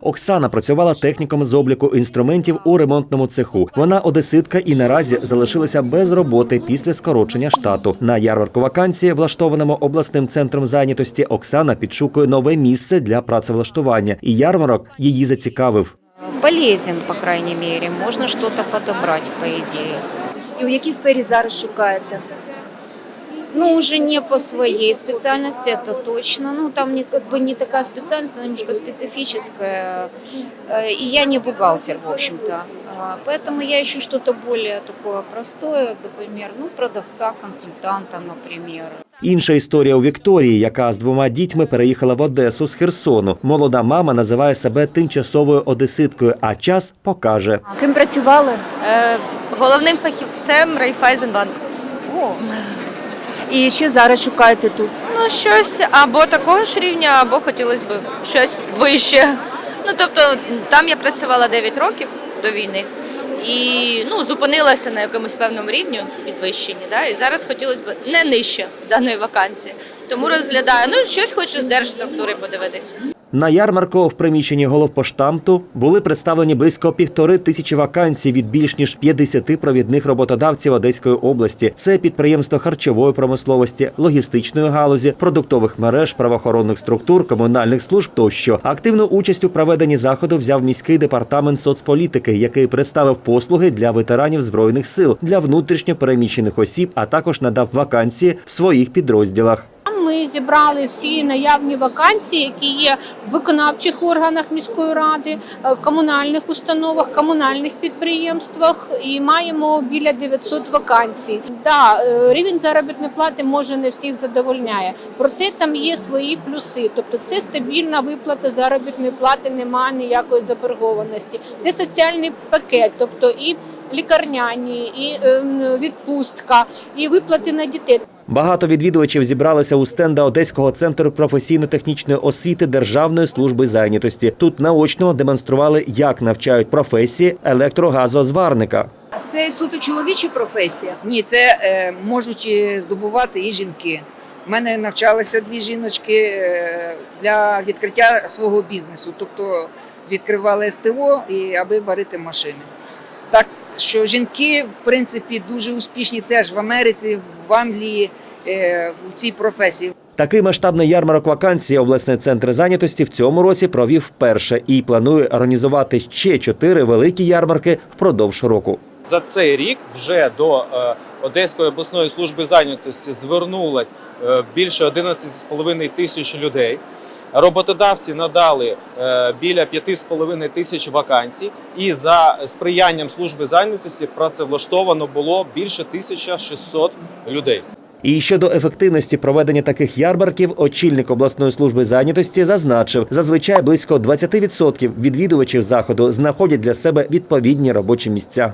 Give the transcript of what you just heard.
Оксана працювала техніком з обліку інструментів у ремонтному цеху. Вона одеситка і наразі залишилася без роботи після скорочення штату. На ярмарку вакансії, влаштованому обласним центром зайнятості, Оксана підшукує нове місце для працевлаштування, і ярмарок її зацікавив. полезен, по крайней мере. Можно что-то подобрать, по идее. І у якій сфері зараз шукаєте? Ну, уже не по своей специальности, это точно. Ну, там не, как бы не такая специальность, она немножко специфическая. Э, И я не бухгалтер, в общем-то. А, Поэтому я ищу что-то более такое простое, например, ну, продавца, консультанта, например. Інша історія у Вікторії, яка з двома дітьми переїхала в Одесу з Херсону. Молода мама називає себе тимчасовою одеситкою, а час покаже. А Ким працювали? Е, Головним фахівцем Райфайзенбанк. О. І що зараз шукаєте тут? Ну, щось або такого ж рівня, або хотілося б щось вище. Ну, тобто, там я працювала 9 років до війни і ну, зупинилася на якомусь певному рівні підвищенні. Да? І зараз хотілося б не нижче даної вакансії. Тому розглядаю, ну, щось хочу з держструктури подивитися. На ярмарку в приміщенні головпоштамту були представлені близько півтори тисячі вакансій від більш ніж 50 провідних роботодавців Одеської області. Це підприємства харчової промисловості, логістичної галузі, продуктових мереж, правоохоронних структур, комунальних служб тощо. Активну участь у проведенні заходу взяв міський департамент соцполітики, який представив послуги для ветеранів збройних сил для внутрішньо переміщених осіб, а також надав вакансії в своїх підрозділах. Ми зібрали всі наявні вакансії, які є в виконавчих органах міської ради, е, в комунальних установах, комунальних підприємствах і маємо біля 900 вакансій. Да, е, рівень заробітної плати може не всіх задовольняє, проте там є свої плюси. Тобто це стабільна виплата заробітної плати, немає ніякої заборгованості. Це соціальний пакет, тобто і лікарняні, і ем, відпустка, і виплати на дітей. Багато відвідувачів зібралися у стенда Одеського центру професійно-технічної освіти Державної служби зайнятості. Тут наочно демонстрували, як навчають професії електрогазозварника. Це суто чоловіча професія. Ні, це е, можуть здобувати і жінки. У мене навчалися дві жіночки е, для відкриття свого бізнесу, тобто відкривали СТО і аби варити машини. Так що жінки, в принципі, дуже успішні теж в Америці, в Англії е, в цій професії. Такий масштабний ярмарок вакансій обласний центр зайнятості в цьому році провів вперше і планує організувати ще чотири великі ярмарки впродовж року. За цей рік вже до е, Одеської обласної служби зайнятості звернулось е, більше 11,5 тисяч людей. Роботодавці надали е, біля 5,5 тисяч вакансій, і за сприянням служби зайнятості працевлаштовано було більше 1600 людей. І щодо ефективності проведення таких ярмарків, очільник обласної служби зайнятості зазначив, зазвичай близько 20% відвідувачів заходу знаходять для себе відповідні робочі місця.